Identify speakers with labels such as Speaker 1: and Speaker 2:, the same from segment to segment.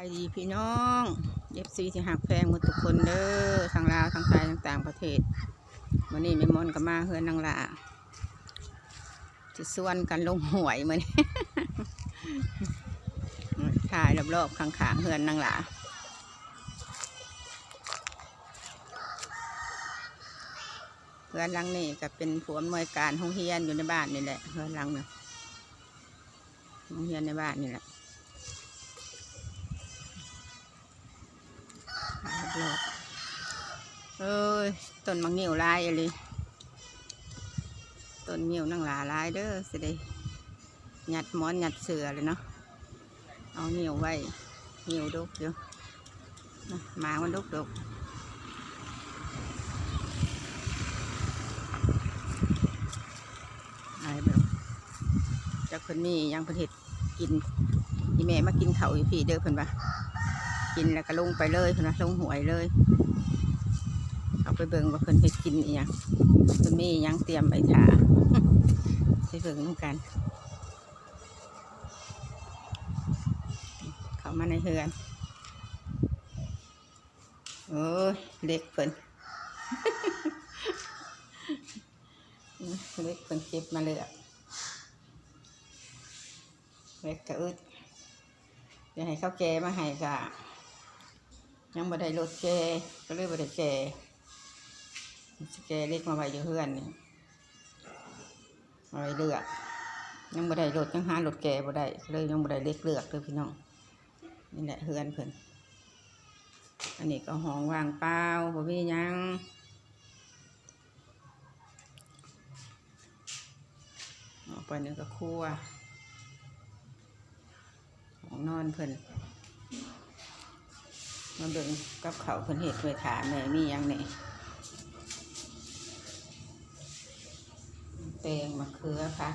Speaker 1: ายดีพี่น้องเอฟซีที่หักแพงหมดทุกคนเด้อทางลาวทางไทยทางต่างประเทศวันนี้แม่มอนก็มาเฮือนนางลาจะส่วนกันลงหวยมือนถ่ายรอบๆข้างๆเฮือนนางลาเฮือนหลังนี้ก็เป็นผู้อำนวยการห้องเฮียนอยู่ในบ้านนี่แหละเฮือนหลังเนี่ยห้องเฮียนในบ้านนี่แหละ เอ้ยต้นมังงิ้วลายอะไรต้นงิ้วนั่งหลาลายเด้อสิได้หยัดมอนหยัดเสือเลยเนาะเอางิ้วไว้งิ้วดุกอยู่นะหมามันดุกดุกอะไรแบบจากคนนี้ยังประเทศกินอีแม่มากินเขาอยู่พี่เด้อเพิ่นปะ กินแล้วก็ลงไปเลยเพิ่นนะลงหวยเลย เอาไปเบิ่งว่าเพิ่นเฮ็ดกินอีหยังเพิ่นมีอิหยังเตรียมไว้ท่าไปเบิ่งนำกัน เข้ามาในเฮือนโอ้ยเล็กเพิ่นเล็กเพิ่นเก็บมาเลยอะเล็กกระอึดเดี๋ยวให้เขาแกมาให้กะ ยังบ่ได้รถแกก็เลยบ่ได้แกสแกเล็กมาไว้อยู่เฮือนนี่มาไว้เลือกยังบ่ได้รถยังหารถแกบ่ได้เลยยังบ่ได้เล็กเลือกเลยพี่น้องนี่แหละเฮือนเพิ่นอันนี้ก็ห้องว่างเปล่าบ่มีหยังออกไปนี่ก็ครัวห้องนอนเพิ่น มาเบิ่งกับเขาเพิ่นเห็ดไว้ถามแม่มียังนี่แตงมะเขือค่ะ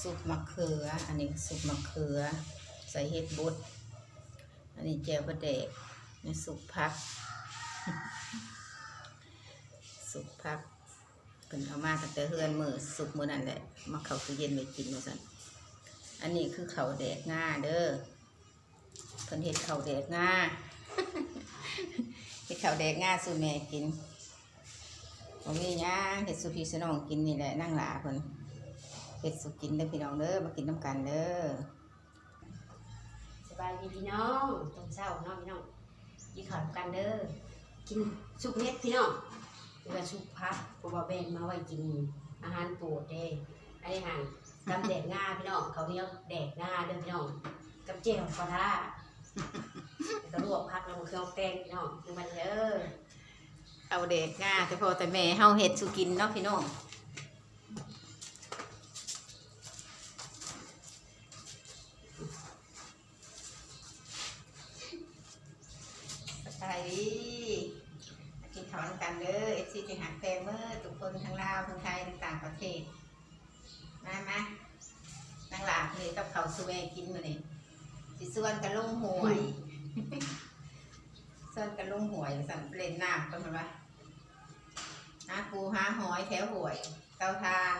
Speaker 1: ซุปมะเขือ อันนี้ซุปมะเขือ ใส่เห็ดบดอันนี้แจวบะเดกนี่สุปผักสุปผักเป็นเอามาตั้งแต่เฮือนมือสุกมือนั่นแหละมาเขาตู้เย็นไว้กินมาสั่นอันนี้คือเขาแดกง่าเด้อ นเห็ดเข้าแดกง่าเห็ดเข้าแดกง่าสูแม่กินบ่มีหยังเห็ดสุพี่สน้องกินนี่แหละนั่งหลาเพิ่นเห็ดสุกินเด้อพี่น้องเด้อมากินน้ำกันเด้อ
Speaker 2: สบายดีพี่น้องตอนเช้าเนาะพี่น้องกินข้าวกันเด้อกินสุกเม็ดพี่น้องหรือว่าสุกพักเพราะว่าแบ่งมาไว้กินอาหารโปรดเด้อันนี้ห่างกำแดกง่าพี่น้องเขาเหนียวแดกง่าเด้อพี่น้องกับเจียวปลาร้า ก็ลวกพักแล้วก็เครื่องแกงพี่น้องมันเด้อ
Speaker 1: เอาเด็กง่าแต่พอแต่แม่เฮาเห็ดสุกินเนาะพี่น้อง ส่วนกันลงหวย ส่วนกันลงหวยสั่งเล่นน้ำกันมาว่าหาปูหาหอยแถวหวย เตาทาน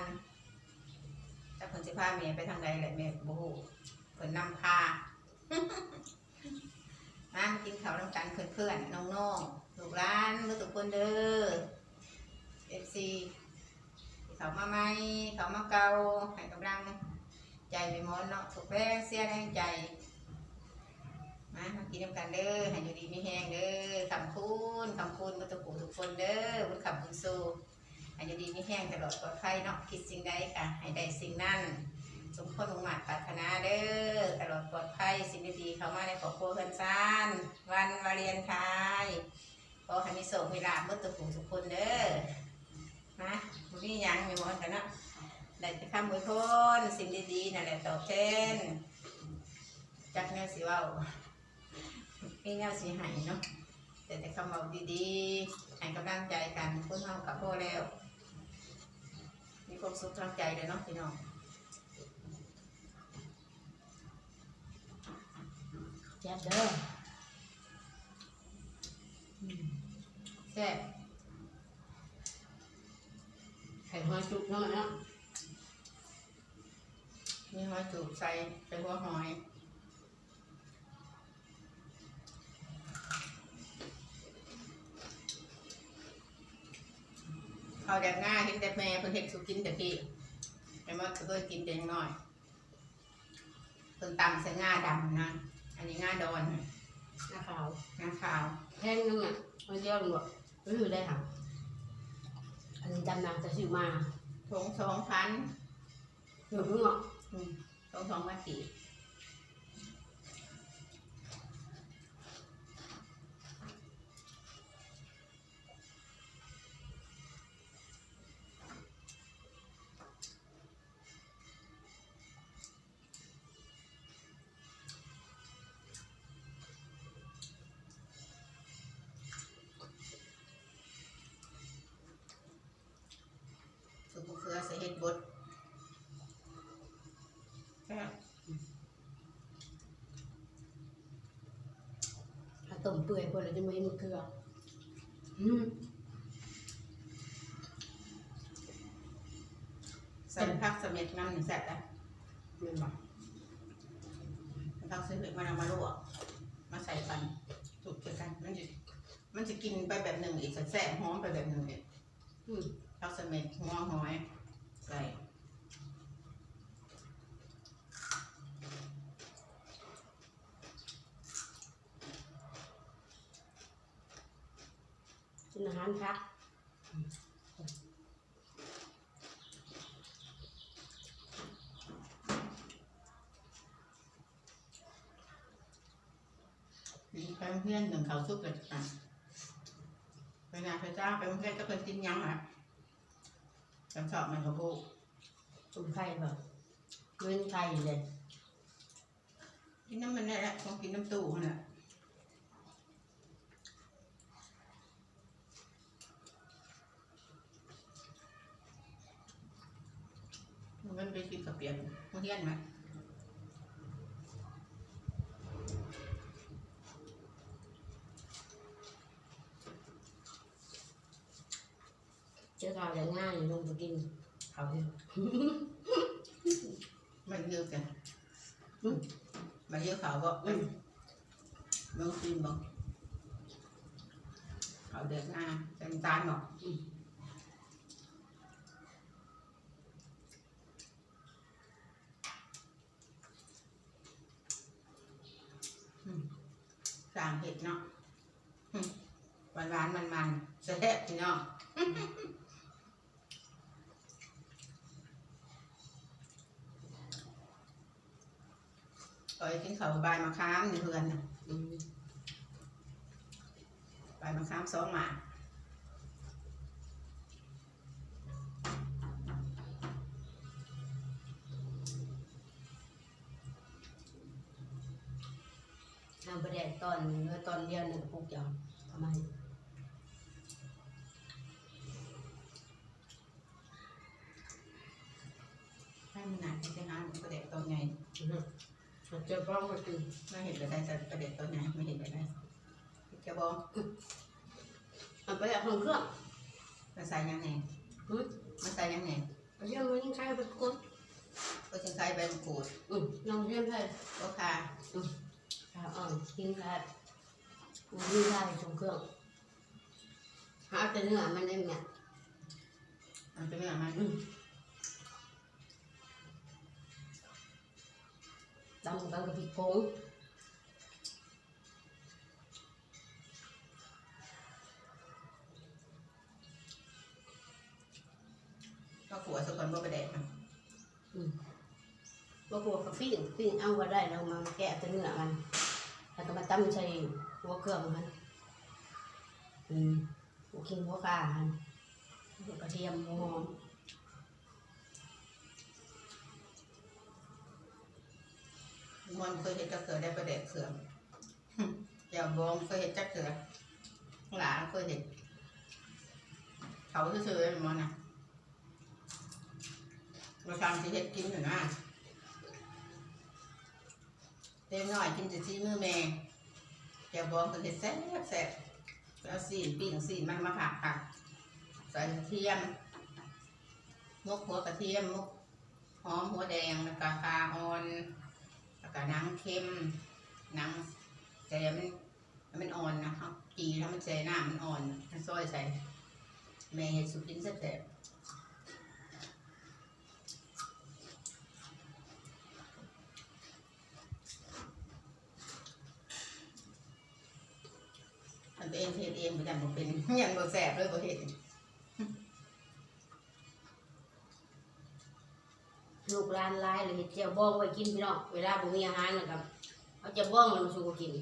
Speaker 1: ถ้าคนสิพาเมียไปทางใดแหละเมียบฮูเพิ่นนำพามากินข้าวน้ำกันเพื่อนๆน้องๆลูกหลานลูกทุกคนเด้อเอฟซีเขามาใหมเขามาเกาให้กำลังใจไปหมดเนาะถูกแรงเสียแรงใจ มามากินน้ำกันเด้อให้อยู่ดีไม่แห้งเด้อคำคูณคำคูณมาตุกปูทุกคนเด้อบุญคำบุญสู้ให้อยู่ดีไม่แห้งตลอดปลอดภัยเนาะคิดสิ่งใดค่ะให้ได้สิ่งนั้นสมความมุ่งมั่นปรารถนาเด้อตลอดปลอดภัยสิ่งดีๆเข้ามาในครอบครัวเพื่อนซานวันวาเลนไทน์ขอให้มีโชคมีลาภเมื่อตุกปูทุกคนเด้อนะมันนี่ยังมีหมดกันเนาะได้ไปคำมวยพรสิ่งดีๆนั่นแหละตอบแทนจากแนวสิว่า มีแนวสีหายเนาะแต่แต่คำเว่าดีๆให้กำลังใจกันคนเฮากับพ่อแล้ว มีความสุขทางใจเลยเนาะพี่น้อง
Speaker 2: แซ่บเด้อ
Speaker 1: แซ่บ
Speaker 2: ไข่หอยสุกเนาะเนาะ
Speaker 1: มีหอยจูบใส่ใส่หัวหอย เขาแดกง่ายเห็นแต่แม่เพิ่นเฮ็ดสุกินแต่กี้แต่ว่าเคยกินแต่ยังน้อยเพิ่นตำใส่ง่าดำนะ อันนี้ง่าดอน
Speaker 2: หน้าขาว
Speaker 1: ง่าขาว
Speaker 2: แพงนึงอะมันเดียวหมดก็คือได้ค่ะอันนี้จำนำจะซื้อมา
Speaker 1: ทงสองพัน
Speaker 2: หนึ่งเนาะ
Speaker 1: อืมทงสองพันสี่สุ
Speaker 2: ต้มเปื่อยพอเราจะไม่เห็นมะเขืออืม
Speaker 1: ใส่ผักสะเม็ดน้ำหนึ่งแซ่บนะ
Speaker 2: แมันบอก
Speaker 1: ผักสะเม็ดมันเอามาลวกมาใส่กันจุกกันมันจะมันจะกินไปแบบหนึ่งอีกแซ่บหอมไปแบบหนึ่งอีก
Speaker 2: อืม
Speaker 1: ผักสะเม็ดหัวหอยใส่
Speaker 2: นอาหารพัก
Speaker 1: มีไปเพื่อนหนึ่งเขาซุปเลยอะไปงานพระเจ้าไปเพื่อนก็เป็นกินยังอะฉันชอบมันกระโบก
Speaker 2: ตุ่มไข่แบบเว้นไข่เลย
Speaker 1: กินน้ำมันได้แหละต้องกินน้ำตู้น่ะ ไปกินกับเปียกมันเที่ยนไหม
Speaker 2: เจอข้าวอย่างง่ายลงไปกินเขาเนี่ย
Speaker 1: มันเยอะกันอืมมันเยอะเขาบอกอืมมึงกินบอกเขาเด็กหน้าเป็นตาลบอกอืมอืม สร้างเห็ดเนาะหวานหวานมันมันๆแซ่บพี่น้องคอยกินข้าใบมะขามในเพื่อนนะใบมะขามสองหมาก
Speaker 2: ประเด็นตอนเนื้อตอนเดียวหนึ่งปลูกยำทำไม
Speaker 1: ให้มันหนาให้จะหาประเด็ดตัวไง
Speaker 2: อืมเจอป้องก็คือ
Speaker 1: ไม่เห็นไปได้แต่ประเด็ดตัวไงไม่เห็นไปได้จะบอก
Speaker 2: เอาไปเอาของเครื่อง
Speaker 1: มาใส่ยังไง
Speaker 2: อืม
Speaker 1: มาใส่ยังไง
Speaker 2: เอาเรื่องมันใช้ไปกด
Speaker 1: ก็จะใส่ใบมะกรูด
Speaker 2: อืมลองเรียนให้
Speaker 1: ก็คา
Speaker 2: ข้าวอ่อนกินได้มีได้ตรงเครื่องหาแต่เนื้อมันเองเนี่ย
Speaker 1: มันเป็นเรื่องมัน
Speaker 2: อืมดำกันกับพริกผง
Speaker 1: ก็ขัวสักคนว่าประเด็ดมัน
Speaker 2: บางคนก็ปิ้งปิ้งเอาก็ได้เรามาแกะแต่เนื้อมัน แล้วก็มาตั้มใส่หัวเครื่องมันอืมหัวขิงหัวข่ามันหัวกระเทียมหัวหอม
Speaker 1: มันเคยเห็นจักเขือได้ประเด็ดเขืออย่าบองเคยเห็นจักเขือหลานเคยเห็นเขาซื่อๆมันนะมาทำที่เห็ดกินอยู่นะ เต็มหน่อยกินจะชี้มือแม่อย่าบองเคยเห็นแซ่บแซ่บแล้วสีปิ่งสีมันมาผักผักใส่กระเทียมมุกหัวกระเทียมมุกหอมหัวแดงแล้วก็คาออนแล้วก็น้ำเค็มน้ำใจมันมันอ่อนนะครับจีแล้วมันใจหน้ามันอ่อนมันซอยใส่แม่เห็ดสุกินแซ่บ ๆทำเองเฮ็ดเองบ่จำบ่เป็นยังบ่แซ่บเลยบ่เฮ็ด
Speaker 2: ลูกหลานหลายเลยเฮ็ดเจียวบ้องไว้กินพี่น้องเวลาบ่มีอาหารนะครับเอาเจียวบ้องมันมาสู่กิน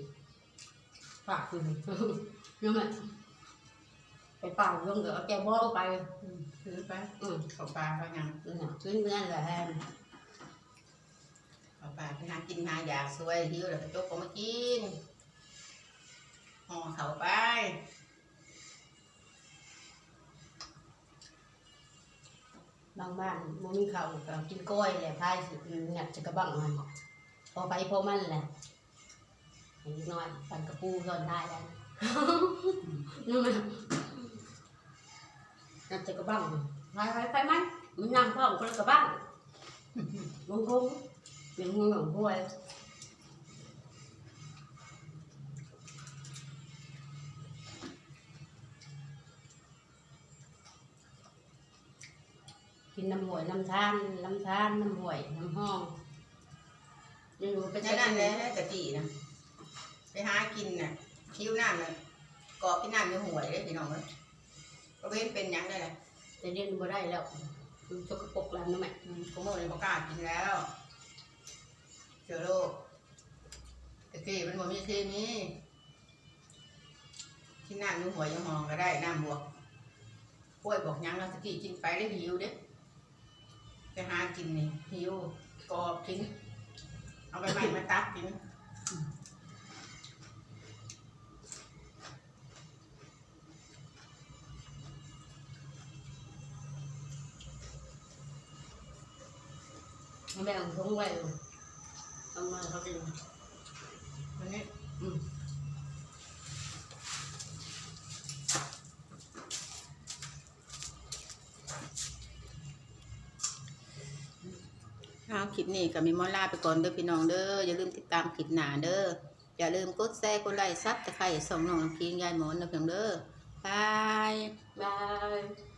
Speaker 2: ฝากคืนยังไงไปเป่าลงเดี๋ยวเอาเจียวบ้องไป
Speaker 1: ซื้อไป
Speaker 2: อืม
Speaker 1: เข้าปลาเขายัง
Speaker 2: นั่นน่ะขึ้นเงินแหละ
Speaker 1: เข้าปลาไปหากินหาอยากสวยหิวแล้วก็จกก็มากิน ห่อเข้าไป
Speaker 2: บางบ้านบ่มีข้าก็กินกล้อยแหละพายสิหยัดจะกระบังมันพอไปพอมันแหละนิดน่อยปั่นกระปูก่อนได้แล้วนั่นแหละหยัดจะกระบังไปไปไปมันมันนั่งพร้อคนกระบังลงคงเป็นมือของพว กินน้ำหวยน้ำทานน้ำทานน้ำหวยน้ำห้องยังรู้ไป
Speaker 1: ฉะนั้นแหละกะทินะไปหากินน่ะคิ้วน้ำน่ะกรอบที่น้ำอยู่ห่วยเลยพี่น้องเอ้ยก็เว้นเป็นหยังได้เลย
Speaker 2: แต่เรียนบ่ได้แล้วมันสกปรกแล้วนะแม่
Speaker 1: อืมกูโม่เลยบอกล้ากินแล้วเจอโรคกะทิมันบ่มีเคมีที่น้ำอยู่ห่วยอยู่ห้องก็ได้น้ำบวกกล้วยบอกหยังเราตะกี้กินไปได้หิวเด้ ไปหากินนี่หิวกรอบกิน เอาไปใหม่มาตักกิน
Speaker 2: แม่ของทงไว้เลยเอามาเขากิน
Speaker 1: วัน คลิปนี้ก็มีมอลาไปก่อนเด้อพี่น้องเด้ออย่าลืมติดตามคลิปหน้าเด้ออย่าลืมกดแชร์กดไลค์ซับตะไคร่ส่องน้องน้ำพิงยายหมอนนะเพียงเด้อบาย
Speaker 2: บาย